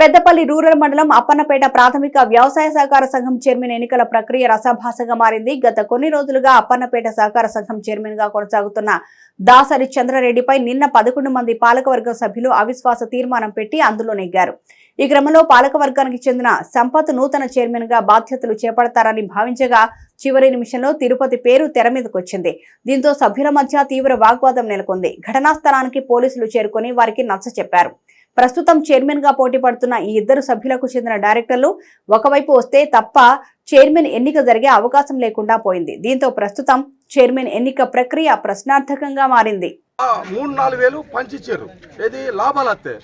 Peddapalli rural మండలం అప్పన్నపేట ప్రాథమిక వ్యవసాయ సహకార సంఘం చైర్మన్ ఎన్నికల ప్రక్రియ రసభాసగా మారింది. గత కొన్ని రోజులుగా అప్పన్నపేట సహకార సంఘం చైర్మన్గా కొనసాగుతున్న దాసరి చంద్రారెడ్డిపై నిన్న పదకొండు మంది పాలకవర్గ సభ్యులు అవిశ్వాస తీర్మానం పెట్టి అందులో నెగ్గారు. ఈ క్రమంలో పాలకవర్గానికి చెందిన సంపత్ నూతన చైర్మన్గా బాధ్యతలు చేపడతారని భావించగా చివరి నిమిషంలో తిరుపతి పేరు తెర మీదకొచ్చింది. దీంతో సభ్యుల మధ్య తీవ్ర వాగ్వాదం నెలకొంది. ఘటనా స్థలానికి పోలీసులు చేరుకొని వారికి నచ్చ చెప్పారు ప్రస్తుతం చైర్మన్గా పోటీ పడుతున్న ఈ ఇద్దరు సభ్యులకు చెందిన డైరెక్టర్లు ఒకవైపు వస్తే తప్ప చైర్మన్ ఎన్నిక జరిగే అవకాశం లేకుండా పోయింది. దీంతో ప్రస్తుతం చైర్మన్ ఎన్నిక ప్రక్రియ ప్రశ్నార్థకంగా మారింది. ఆ, మూడు నాలుగు వేలు పంచిచ్చారు. ఏది? లాభాలు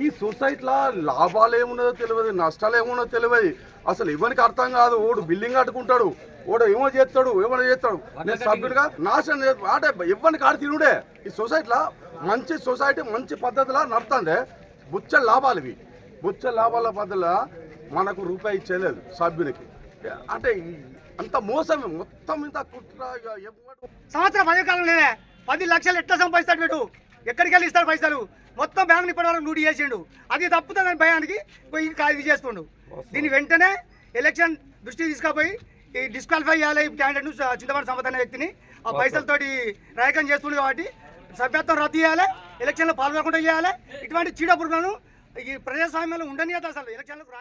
ఈ సొసైటీలో లాభాలు ఏమున్నదో తెలియదు నష్టాలు ఏమున్నదో తెలియదు. అసలు ఎవరికి అర్థం కాదు. ఓడు బిల్డింగ్ కట్టుకుంటాడు ఓడు ఏమో చేస్తాడు ఏమో చేస్తాడు. నేను సభ్యుడిగా నాశనం అంటే ఎవరికి ఆడ తినుడే? ఈ సొసైటీలో మంచి సొసైటీ మంచి పద్ధతిలో నడుతుంది బుచ్చ లాభాలు ఇవి. బుచ్చ లాభాల పద్ధతిలో మనకు రూపాయి ఇచ్చేయలేదు సభ్యునికి అంటే అంత మోసమే మొత్తం ఇంత కుట్ర సంవత్సరం పది కాలం లేదే. పది లక్షలు ఎట్లా సంపాదిస్తాడు వీడు? ఎక్కడికి వెళ్ళి ఇస్తాడు పైసలు? మొత్తం బ్యాంక్ ఇప్పటి వరకు లూటీ చేసిండు. అది తప్పుతుందని భయానికి పోయి ఇది చేస్తుండు. దీన్ని వెంటనే ఎలక్షన్ దృష్టి తీసుకుపోయి ఈ డిస్క్వాలిఫై చేయాలి ఈ క్యాండిడేట్ చింతపడి సంపద అనే వ్యక్తిని ఆ పైసలతోటి రాయకం చేస్తుండు కాబట్టి సభ్యత్వం రద్దు చేయాలి ఎలక్షన్లో పాల్గొనకుండా చేయాలి. ఇటువంటి చీడపురుగులను ఈ ప్రజాస్వామ్యంలో ఉండనియత అసలు. ఎలక్షన్లకు రాని